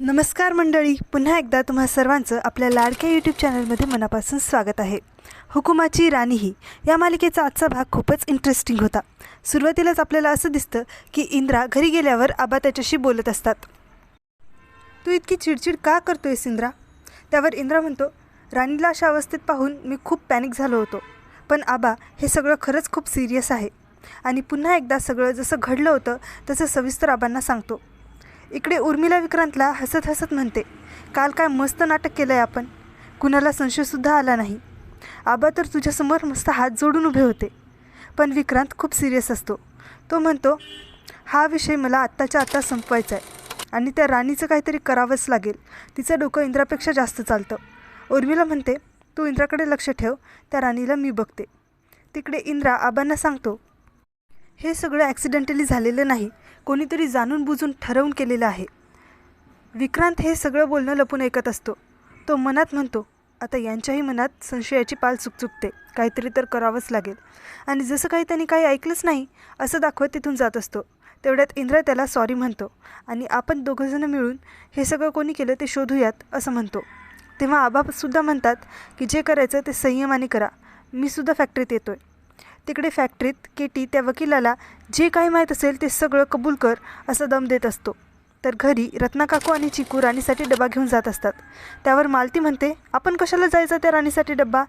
नमस्कार मंडळी पुन्हा एकदा तुम्हा सर्वांचं आपल्या लाडक्या यूट्यूब चॅनलमध्ये मनापासून स्वागत आहे. हुकुमाची राणी ही या मालिकेचा आजचा भाग खूपच इंटरेस्टिंग होता. सुरुवातीलाच आपल्याला असं दिसतं की इंद्रा घरी गेल्यावर आबा त्याच्याशी बोलत असतात. तू इतकी चिडचिड का करतोयस इंद्रा? त्यावर इंद्रा म्हणतो राणीला अशा अवस्थेत पाहून मी खूप पॅनिक झालो होतो. पण आबा हे सगळं खरंच खूप सिरियस आहे. आणि पुन्हा एकदा सगळं जसं घडलं होतं तसं सविस्तर आबांना सांगतो. इकडे उर्मिला विक्रांतला हसत हसत म्हणते काल काय मस्त नाटक केलं आहे आपण. कुणाला संशयसुद्धा आला नाही. आबा तर तुझ्यासमोर मस्त हात जोडून उभे होते. पण विक्रांत खूप सिरियस असतो. तो म्हणतो हा विषय मला आत्ताच्या आत्ता संपवायचा आहे आणि त्या राणीचं काहीतरी करावंच लागेल. तिचं डोकं इंद्रापेक्षा जास्त चालतं. उर्मिला म्हणते तू इंद्राकडे लक्ष ठेव. त्या राणीला मी बघते. तिकडे इंद्रा आबांना सांगतो हे सगळं ॲक्सिडेंटली झालेलं नाही. कोणीतरी जाणून बुजून ठरवून केलेलं आहे. विक्रांत हे सगळं बोलणं लपून ऐकत असतो. तो मनात म्हणतो आता यांच्याही मनात संशयाची पाल चुकचुकते काहीतरी तर करावंच लागेल. आणि जसं काही त्यांनी काही ऐकलंच नाही असं दाखवत तिथून जात असतो. तेवढ्यात इंद्र त्याला सॉरी म्हणतो. आणि आपण दोघंजणं मिळून हे सगळं कोणी केलं ते शोधूयात असं म्हणतो. तेव्हा आबासुद्धा म्हणतात की जे करायचं ते संयमाने करा. मी सुद्धा फॅक्टरीत येतो आहे तिकडे फॅक्टरीत केटी त्या वकिलाला जे काही माहीत असेल ते सगळं कबूल कर असं दम देत असतो. तर घरी रत्नाकाकू आणि चिकू राणीसाठी डबा घेऊन जात असतात. त्यावर मालती म्हणते आपण कशाला जायचं त्या राणीसाठी डब्बा?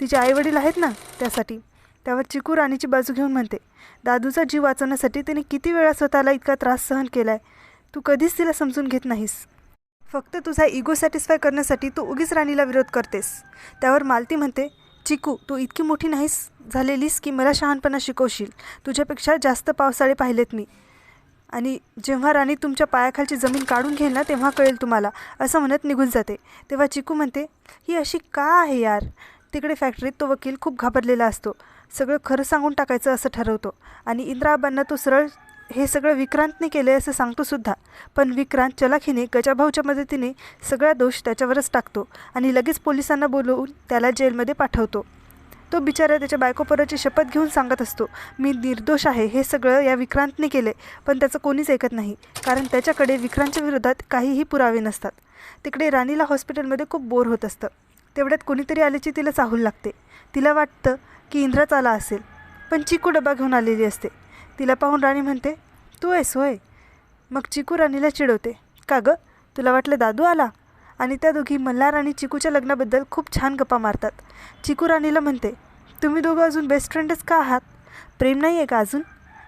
तिचे आईवडील आहेत ना त्यासाठी. त्यावर चिकू राणीची बाजू घेऊन म्हणते दादूचा जीव वाचवण्यासाठी तिने किती वेळा स्वतःला इतका त्रास सहन केला आहे तू कधीच तिला समजून घेत नाहीस. फक्त तुझा इगो सॅटिस्फाय करण्यासाठी तू उगीच राणीला विरोध करतेस. त्यावर मालती म्हणते चिकू तू इतकी मोठी नाहीस झालेलीस की मला शहाणपणा शिकवशील. तुझ्यापेक्षा जास्त पावसाळे पाहिलेत मी. आणि जेव्हा राणी तुमच्या पायाखालची जमीन काढून घेईल ना तेव्हा कळेल तुम्हाला. असं म्हणत निघून जाते. तेव्हा चिकू म्हणते ही अशी का आहे यार? तिकडे फॅक्टरीत तो वकील खूप घाबरलेला असतो. सगळं खरं सांगून टाकायचं असं ठरवतो. आणि इंद्राबांना तो सरळ हे सगळं विक्रांतने केलं असं सांगतो सुद्धा. पण विक्रांत चलाखीने गजाभाऊच्या मदतीने सगळा दोष त्याच्यावरच टाकतो आणि लगेच पोलिसांना बोलवून त्याला जेलमध्ये पाठवतो. तो बिचारा त्याच्या बायकोपराची शपथ घेऊन सांगत असतो मी निर्दोष आहे हे सगळं या विक्रांतने केले पण त्याचं कोणीच ऐकत नाही. कारण त्याच्याकडे विक्रांतच्या विरोधात काहीही पुरावे नसतात. तिकडे राणीला हॉस्पिटलमध्ये खूप बोर होत असतं. तेवढ्यात कोणीतरी आल्याची तिला चाहूल लागते. तिला वाटतं की इंद्राच आला असेल. पण चिकू डबा घेऊन आलेली असते. तिला पाहून राणी म्हणते तू आहेस होय. मग चिकू राणीला चिडवते का गं? तुला वाटलं दादू आला? आणि त्या दोघी मल्हार आणि चिकूच्या लग्नाबद्दल खूप छान गप्पा मारतात. चिकू राणीला म्हणते तुम्ही दोघं अजून बेस्ट फ्रेंडच का आहात? प्रेम नाही आहे का अजून?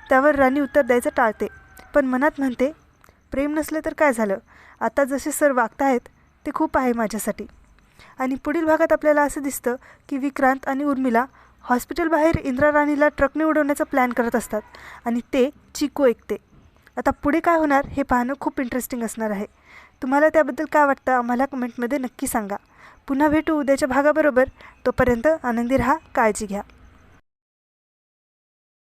त्यावर राणी उत्तर द्यायचं टाळते पण मनात म्हणते प्रेम नसलं तर काय झालं? आता जसे सर वागतायत ते खूप आहे माझ्यासाठी. आणि पुढील भागात आपल्याला असं दिसतं की विक्रांत आणि उर्मिला हॉस्पिटलबाहेर इंदिरा राणीला ट्रकने उडवण्याचा प्लॅन करत असतात आणि ते चिकू ऐकते. आता पुढे काय होणार हे पाहणं खूप इंटरेस्टिंग असणार आहे. तुम्हाला त्याबद्दल काय वाटतं आम्हाला कमेंटमध्ये नक्की सांगा. पुन्हा भेटू उद्याच्या भागाबरोबर. तोपर्यंत आनंदी राहा काळजी घ्या.